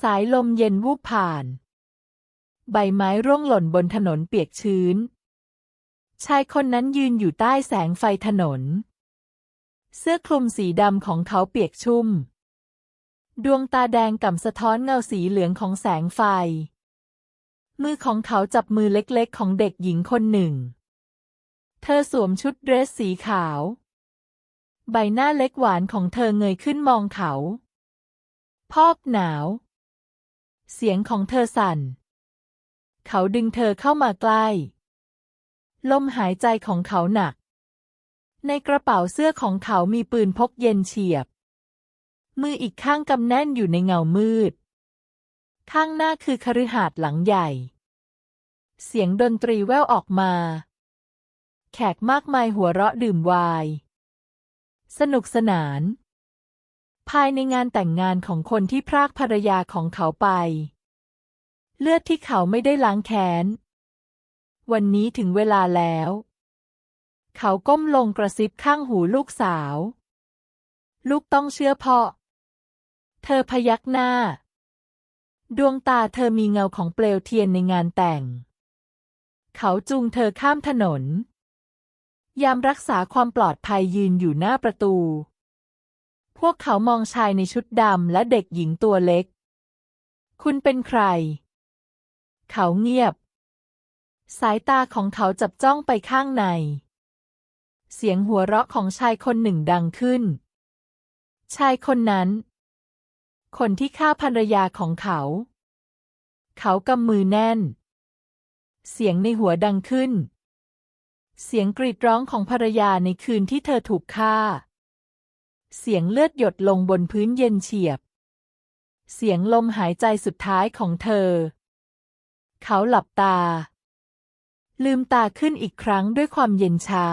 สายลมเย็นวูบผ่าน ใบไม้ร่วงหล่นบนถนนเปียกชื้น ชายคนนั้นยืนอยู่ใต้แสงไฟถนน เสื้อคลุมสีดำของเขาเปียกชุ่ม ดวงตาแดงก่ำสะท้อนเงาสีเหลืองของแสงไฟ มือของเขาจับมือเล็กๆ ของเด็กหญิงคนหนึ่ง เธอสวมชุดเดรสสีขาว ใบหน้าเล็กหวานของเธอเงยขึ้นมองเขาพอกหนาว เสียงของเธอสั่น เขาดึงเธอเข้ามาใกล้ ลมหายใจของเขาหนัก ในกระเป๋าเสื้อของเขามีปืนพกเย็นเฉียบ มืออีกข้างกำแน่นอยู่ในเงามืด ข้างหน้าคือคฤหาสน์หลังใหญ่ เสียงดนตรีแว่วออกมา แขกมากมายหัวเราะดื่มไวน์สนุกสนาน ภายในงานแต่งงานของคนที่พรากภรรยาของเขาไป เลือดที่เขาไม่ได้ล้างแค้น วันนี้ถึงเวลาแล้ว เขาก้มลงกระซิบข้างหูลูกสาว ลูกต้องเชื่อพ่อ เธอพยักหน้า ดวงตาเธอมีเงาของเปลวเทียนในงานแต่ง เขาจูงเธอข้ามถนน ยามรักษาความปลอดภัยยืนอยู่หน้าประตู วกเขามองชายในชุดดำและเด็กหญิงตัวเล็ก คุณเป็นใคร เขาเงียบ สายตาของเขาจับจ้องไปข้างใน เสียงหัวเราะของชายคนหนึ่งดังขึ้น ชายคนนั้น คนที่ฆ่าภรรยาของเขา เขากำมือแน่น เสียงในหัวดังขึ้น เสียงกรีดร้องของภรรยาในคืนที่เธอถูกฆ่า เสียงเลือดหยดลงบนพื้นเย็นเฉียบ เสียงลมหายใจสุดท้ายของเธอ เขาหลับตา ลืมตาขึ้นอีกครั้งด้วยความเย็นชา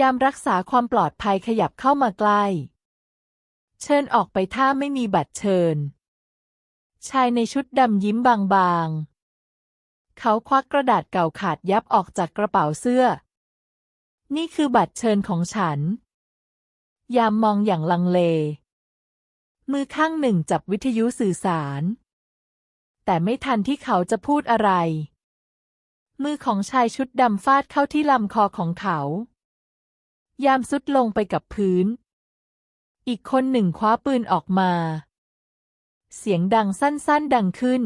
ยามรักษาความปลอดภัยขยับเข้ามาใกล้ เชิญออกไปถ้าไม่มีบัตรเชิญ ชายในชุดดำยิ้มบางๆ เขาควักกระดาษเก่าขาดยับออกจากกระเป๋าเสื้อ นี่คือบัตรเชิญของฉัน ยามมองอย่างลังเล มือข้างหนึ่งจับวิทยุสื่อสาร แต่ไม่ทันที่เขาจะพูดอะไร มือของชายชุดดำฟาดเข้าที่ลำคอของเขา ยามสุดลงไปกับพื้น อีกคนหนึ่งคว้าปืนออกมา เสียงดังสั้นๆดังขึ้น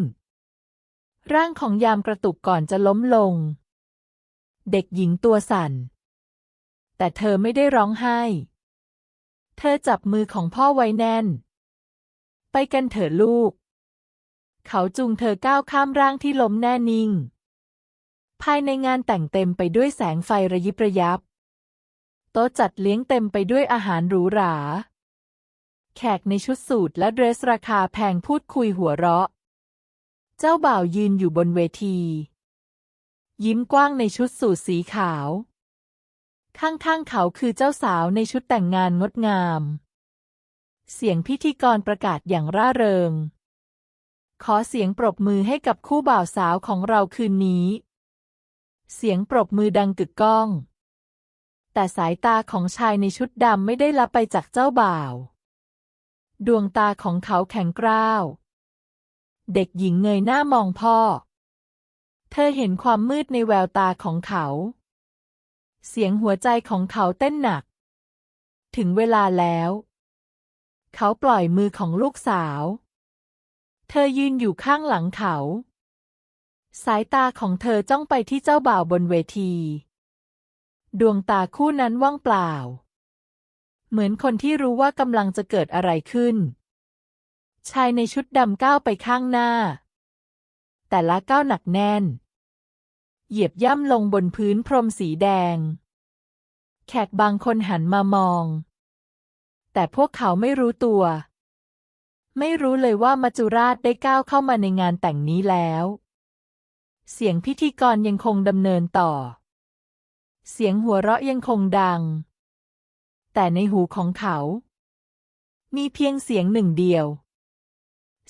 ร่างของยามกระตุกก่อนจะล้มลง เด็กหญิงตัวสั่น แต่เธอไม่ได้ร้องไห้ เธอจับมือของพ่อไว้แน่น ไปกันเถอะลูก เขาจูงเธอก้าวข้ามร่างที่ล้มแน่นิ่ง ภายในงานแต่งเต็มไปด้วยแสงไฟระยิบระยับ โต๊ะจัดเลี้ยงเต็มไปด้วยอาหารหรูหรา แขกในชุดสูทและเดรสราคาแพงพูดคุยหัวเราะ เจ้าบ่าวยืนอยู่บนเวที ยิ้มกว้างในชุดสูทสีขาว ข้างๆเขาคือเจ้าสาวในชุดแต่งงานงดงาม เสียงพิธีกรประกาศอย่างร่าเริง ขอเสียงปรบมือให้กับคู่บ่าวสาวของเราคืนนี้ เสียงปรบมือดังกึกก้อง แต่สายตาของชายในชุดดำไม่ได้ลับไปจากเจ้าบ่าว ดวงตาของเขาแข็งกร้าว เด็กหญิงเงยหน้ามองพ่อ เธอเห็นความมืดในแววตาของเขา เสียงหัวใจของเขาเต้นหนัก ถึงเวลาแล้ว เขาปล่อยมือของลูกสาว เธอยืนอยู่ข้างหลังเขา สายตาของเธอจ้องไปที่เจ้าบ่าวบนเวที ดวงตาคู่นั้นว่างเปล่า เหมือนคนที่รู้ว่ากำลังจะเกิดอะไรขึ้น ชายในชุดดำก้าวไปข้างหน้า แต่ละก้าวหนักแน่น เหยียบย่ำลงบนพื้นพรมสีแดง แขกบางคนหันมามอง แต่พวกเขาไม่รู้ตัว ไม่รู้เลยว่ามัจจุราชได้ก้าวเข้ามาในงานแต่งนี้แล้ว เสียงพิธีกรยังคงดำเนินต่อ เสียงหัวเราะยังคงดัง แต่ในหูของเขา มีเพียงเสียงหนึ่งเดียว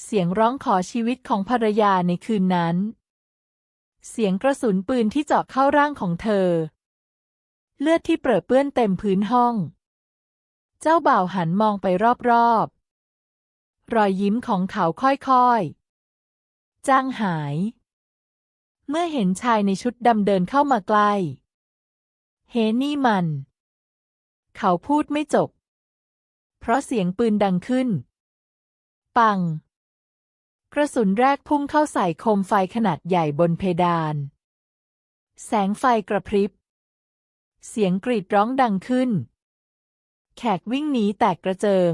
เสียงร้องขอชีวิตของภรรยาในคืนนั้น เสียงกระสุนปืนที่เจาะเข้าร่างของเธอ เลือดที่เปรอะเปื้อนเต็มพื้นห้อง เจ้าบ่าวหันมองไปรอบๆ รอยยิ้มของเขาค่อยๆ จางหาย เมื่อเห็นชายในชุดดำเดินเข้ามาใกล้ เฮนี่มัน เขาพูดไม่จบ เพราะเสียงปืนดังขึ้น ปัง กระสุนแรกพุ่งเข้าใส่โคมไฟขนาดใหญ่บนเพดาน แสงไฟกระพริบ เสียงกรีดร้องดังขึ้น แขกวิ่งหนีแตกกระเจิง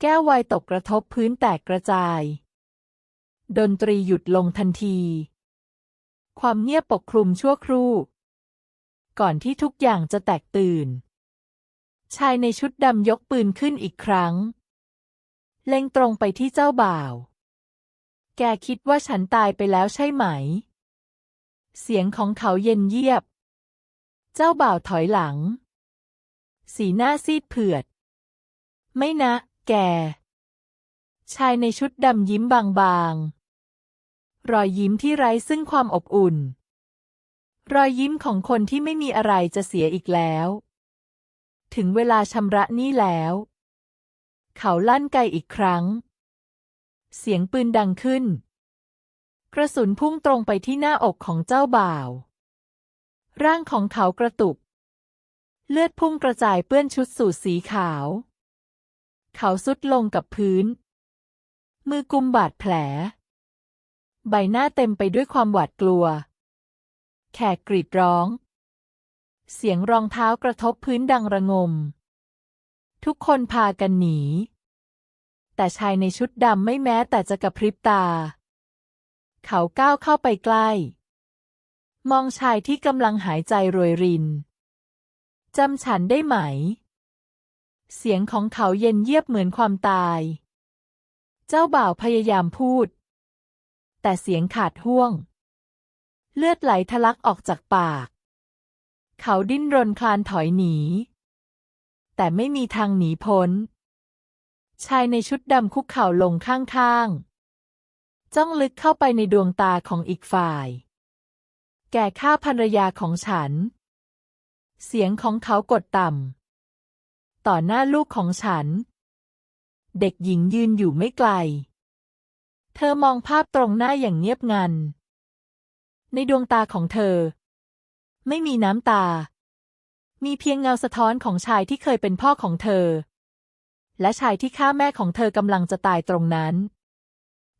แก้วไวน์ตกกระทบพื้นแตกกระจาย ดนตรีหยุดลงทันที ความเงียบปกคลุมชั่วครู่ ก่อนที่ทุกอย่างจะแตกตื่น ชายในชุดดำยกปืนขึ้นอีกครั้งเล็งตรงไปที่เจ้าบ่าว แกคิดว่าฉันตายไปแล้วใช่ไหม เสียงของเขาเย็นเยียบ เจ้าบ่าวถอยหลัง สีหน้าซีดเผือด ไม่นะ แก ชายในชุดดำยิ้มบางๆ รอยยิ้มที่ไร้ซึ่งความอบอุ่น รอยยิ้มของคนที่ไม่มีอะไรจะเสียอีกแล้ว ถึงเวลาชำระหนี้แล้ว เขาลั่นไกอีกครั้ง เสียงปืนดังขึ้น กระสุนพุ่งตรงไปที่หน้าอกของเจ้าบ่าว ร่างของเขากระตุก เลือดพุ่งกระจายเปื้อนชุดสูทสีขาว เขาสุดลงกับพื้น มือกุมบาดแผล ใบหน้าเต็มไปด้วยความหวาดกลัว แขกกรีดร้อง เสียงรองเท้ากระทบพื้นดังระงม ทุกคนพากันหนี แต่ชายในชุดดำไม่แม้แต่จะกระพริบตา เขาก้าวเข้าไปใกล้ มองชายที่กำลังหายใจรวยริน จำฉันได้ไหม เสียงของเขาเย็นเยียบเหมือนความตาย เจ้าบ่าวพยายามพูด แต่เสียงขาดห่วง เลือดไหลทะลักออกจากปาก เขาดิ้นรนคลานถอยหนี แต่ไม่มีทางหนีพ้น ชายในชุดดำคุกเข่าลงข้างๆ จ้องลึกเข้าไปในดวงตาของอีกฝ่าย แกฆ่าภรรยาของฉัน เสียงของเขากดต่ำ ต่อหน้าลูกของฉัน เด็กหญิงยืนอยู่ไม่ไกล เธอมองภาพตรงหน้าอย่างเงียบงัน ในดวงตาของเธอ ไม่มีน้ำตา มีเพียงเงาสะท้อนของชายที่เคยเป็นพ่อของเธอ และชายที่ฆ่าแม่ของเธอกำลังจะตายตรงนั้น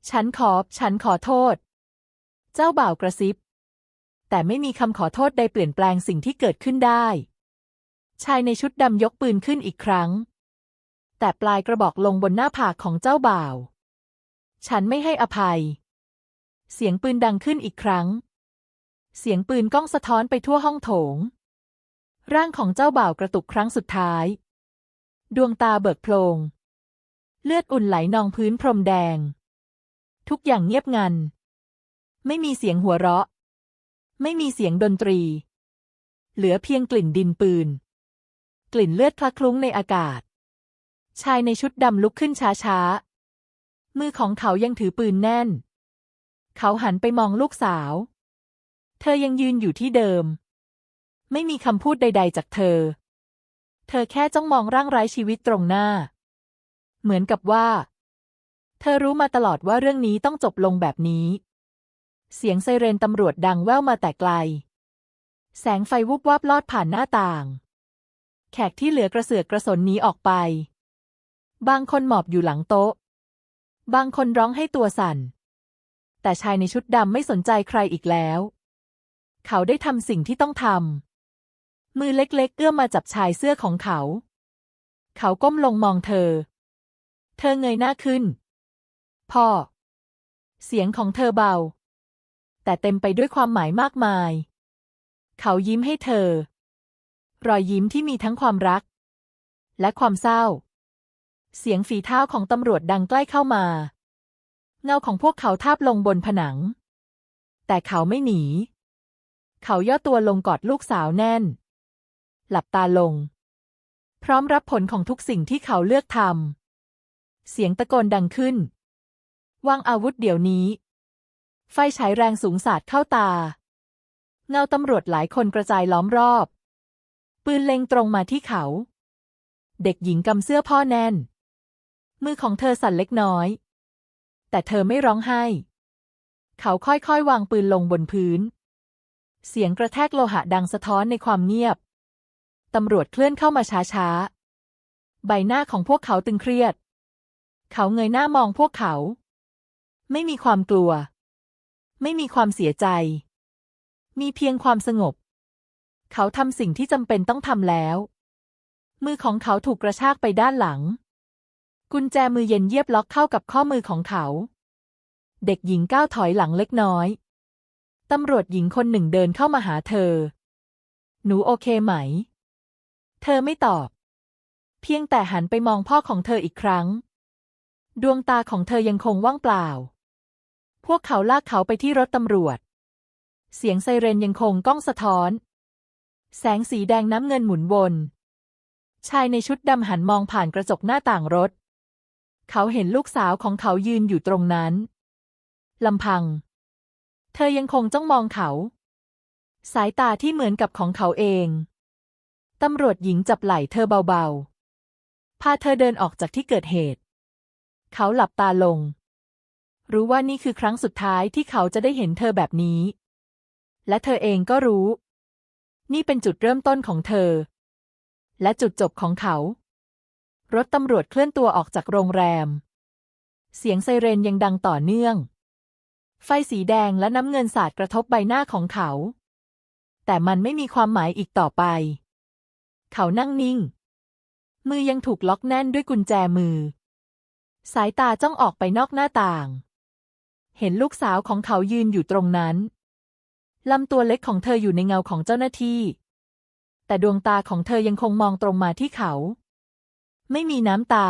ฉันขอ ฉันขอโทษ เจ้าบ่าวกระซิบ แต่ไม่มีคำขอโทษใดเปลี่ยนแปลงสิ่งที่เกิดขึ้นได้ ชายในชุดดำยกปืนขึ้นอีกครั้ง แต่ปลายกระบอกลงบนหน้าผากของเจ้าบ่าว ฉันไม่ให้อภัย เสียงปืนดังขึ้นอีกครั้ง เสียงปืนก้องสะท้อนไปทั่วห้องโถง ร่างของเจ้าบ่าวกระตุกครั้งสุดท้าย ดวงตาเบิกโพลงเลือดอุ่นไหลนองพื้นพรมแดง ทุกอย่างเงียบงัน ไม่มีเสียงหัวเราะ ไม่มีเสียงดนตรี เหลือเพียงกลิ่นดินปืน กลิ่นเลือดคละคลุ้งในอากาศ ชายในชุดดำลุกขึ้นช้าๆ มือของเขายังถือปืนแน่น เขาหันไปมองลูกสาว เธอยังยืนอยู่ที่เดิม ไม่มีคำพูดใด ๆ จากเธอ เธอแค่จ้องมองร่างไร้ชีวิตตรงหน้า เหมือนกับว่า เธอรู้มาตลอดว่าเรื่องนี้ต้องจบลงแบบนี้ เสียงไซเรนตำรวจดังแว่วมาแต่ไกล แสงไฟวุบวับลอดผ่านหน้าต่าง แขกที่เหลือกระเสือกกระสนหนีออกไป บางคนหมอบอยู่หลังโต๊ะ บางคนร้องให้ตัวสั่น แต่ชายในชุดดำไม่สนใจใครอีกแล้ว เขาได้ทำสิ่งที่ต้องทำ มือเล็กๆ เอื้อมมาจับชายเสื้อของเขา เขาก้มลงมองเธอ เธอเงยหน้าขึ้น พ่อ เสียงของเธอเบา แต่เต็มไปด้วยความหมายมากมาย เขายิ้มให้เธอ รอยยิ้มที่มีทั้งความรัก และความเศร้า เสียงฝีเท้าของตำรวจดังใกล้เข้ามา เงาของพวกเขาทาบลงบนผนัง แต่เขาไม่หนี เขาย่อตัวลงกอดลูกสาวแน่น หลับตาลง พร้อมรับผลของทุกสิ่งที่เขาเลือกทำ เสียงตะโกนดังขึ้น วางอาวุธเดี๋ยวนี้ ไฟฉายแรงสูงสาดเข้าตา เงาตำรวจหลายคนกระจายล้อมรอบ ปืนเล็งตรงมาที่เขา เด็กหญิงกำเสื้อพ่อแน่น มือของเธอสั่นเล็กน้อย แต่เธอไม่ร้องไห้ เขาค่อยๆ วางปืนลงบนพื้นเสียงกระแทกโลหะดังสะท้อนในความเงียบ ตำรวจเคลื่อนเข้ามาช้าๆ ใบหน้าของพวกเขาตึงเครียด เขาเงยหน้ามองพวกเขา ไม่มีความกลัว ไม่มีความเสียใจ มีเพียงความสงบ เขาทำสิ่งที่จำเป็นต้องทำแล้ว มือของเขาถูกกระชากไปด้านหลัง กุญแจมือเย็นเยียบล็อกเข้ากับข้อมือของเขา เด็กหญิงก้าวถอยหลังเล็กน้อยตำรวจหญิงคนหนึ่งเดินเข้ามาหาเธอ หนูโอเคไหม เธอไม่ตอบ เพียงแต่หันไปมองพ่อของเธออีกครั้ง ดวงตาของเธอยังคงว่างเปล่า พวกเขาลากเขาไปที่รถตำรวจ เสียงไซเรนยังคงก้องสะท้อน แสงสีแดงน้ำเงินหมุนวน ชายในชุดดำหันมองผ่านกระจกหน้าต่างรถ เขาเห็นลูกสาวของเขายืนอยู่ตรงนั้นลำพัง เธอยังคงจ้องมองเขา สายตาที่เหมือนกับของเขาเอง ตำรวจหญิงจับไหล่เธอเบาๆ พาเธอเดินออกจากที่เกิดเหตุ เขาหลับตาลง รู้ว่านี่คือครั้งสุดท้ายที่เขาจะได้เห็นเธอแบบนี้ และเธอเองก็รู้ นี่เป็นจุดเริ่มต้นของเธอ และจุดจบของเขา รถตำรวจเคลื่อนตัวออกจากโรงแรม เสียงไซเรนยังดังต่อเนื่อง ไฟสีแดงและน้ำเงินสาดกระทบใบหน้าของเขา แต่มันไม่มีความหมายอีกต่อไป เขานั่งนิ่ง มือยังถูกล็อกแน่นด้วยกุญแจมือ สายตาจ้องออกไปนอกหน้าต่าง เห็นลูกสาวของเขายืนอยู่ตรงนั้นลำตัวเล็กของเธออยู่ในเงาของเจ้าหน้าที่ แต่ดวงตาของเธอยังคงมองตรงมาที่เขา ไม่มีน้ำตา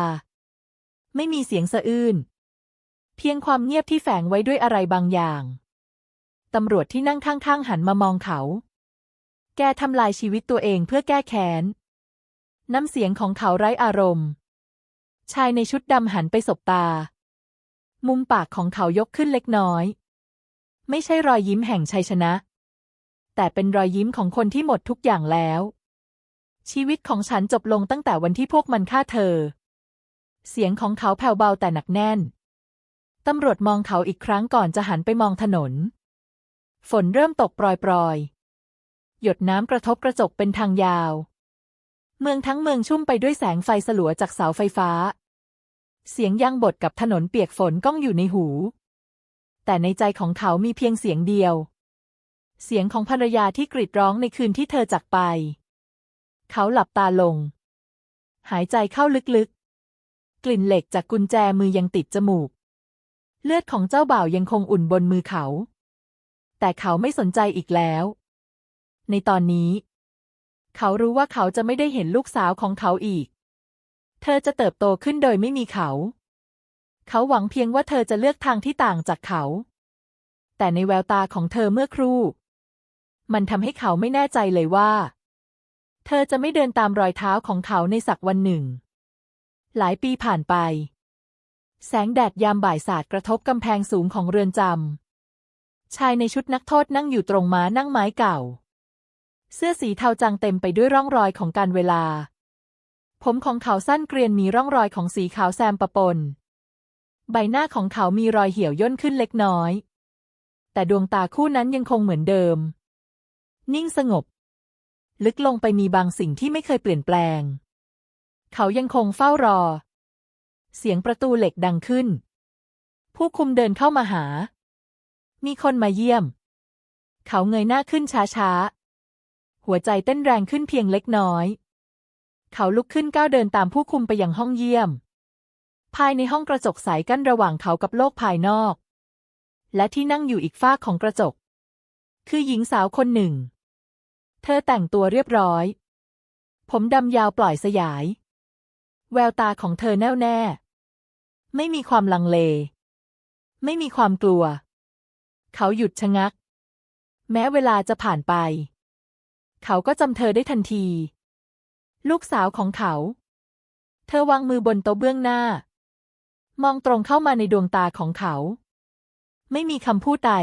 ไม่มีเสียงสะอื้น เพียงความเงียบที่แฝงไว้ด้วยอะไรบางอย่าง ตำรวจที่นั่งข้างๆหันมามองเขา แกทำลายชีวิตตัวเองเพื่อแก้แค้น น้ำเสียงของเขาไร้อารมณ์ ชายในชุดดำหันไปสบตา มุมปากของเขายกขึ้นเล็กน้อย ไม่ใช่รอยยิ้มแห่งชัยชนะ แต่เป็นรอยยิ้มของคนที่หมดทุกอย่างแล้ว ชีวิตของฉันจบลงตั้งแต่วันที่พวกมันฆ่าเธอ เสียงของเขาแผ่วเบาแต่หนักแน่น ตำรวจมองเขาอีกครั้งก่อนจะหันไปมองถนน ฝนเริ่มตกปรอยๆ หยดน้ำกระทบกระจกเป็นทางยาว เมืองทั้งเมืองชุ่มไปด้วยแสงไฟสลัวจากเสาไฟฟ้า เสียงย่างบดกับถนนเปียกฝนก้องอยู่ในหู แต่ในใจของเขามีเพียงเสียงเดียว เสียงของภรรยาที่กรีดร้องในคืนที่เธอจากไป เขาหลับตาลง หายใจเข้าลึกๆ กลิ่นเหล็กจากกุญแจมือยังติดจมูก เลือดของเจ้าบ่าวยังคงอุ่นบนมือเขา แต่เขาไม่สนใจอีกแล้ว ในตอนนี้ เขารู้ว่าเขาจะไม่ได้เห็นลูกสาวของเขาอีก เธอจะเติบโตขึ้นโดยไม่มีเขา เขาหวังเพียงว่าเธอจะเลือกทางที่ต่างจากเขา แต่ในแววตาของเธอเมื่อครู่ มันทำให้เขาไม่แน่ใจเลยว่า เธอจะไม่เดินตามรอยเท้าของเขาในสักวันหนึ่ง หลายปีผ่านไป แสงแดดยามบ่ายสาดกระทบกำแพงสูงของเรือนจำชายในชุดนักโทษนั่งอยู่ตรงม้านั่งไม้เก่า เสื้อสีเทาจางเต็มไปด้วยร่องรอยของการเวลา ผมของเขาสั้นเกรียนมีร่องรอยของสีขาวแซมปะปน ใบหน้าของเขามีรอยเหี่ยวย่นขึ้นเล็กน้อย แต่ดวงตาคู่นั้นยังคงเหมือนเดิม นิ่งสงบ ลึกลงไปมีบางสิ่งที่ไม่เคยเปลี่ยนแปลง เขายังคงเฝ้ารอ เสียงประตูเหล็กดังขึ้น ผู้คุมเดินเข้ามาหา มีคนมาเยี่ยม เขาเงยหน้าขึ้นช้าๆ หัวใจเต้นแรงขึ้นเพียงเล็กน้อย เขาลุกขึ้นก้าวเดินตามผู้คุมไปยังห้องเยี่ยม ภายในห้องกระจกใสกั้นระหว่างเขากับโลกภายนอก และที่นั่งอยู่อีกฝ้าของกระจก คือหญิงสาวคนหนึ่ง เธอแต่งตัวเรียบร้อย ผมดำยาวปล่อยสยาย แววตาของเธอแน่วแน่ ไม่มีความลังเล ไม่มีความกลัว เขาหยุดชะงัก แม้เวลาจะผ่านไป เขาก็จำเธอได้ทันที ลูกสาวของเขา เธอวางมือบนโต๊ะเบื้องหน้า มองตรงเข้ามาในดวงตาของเขา ไม่มีคำพูดใด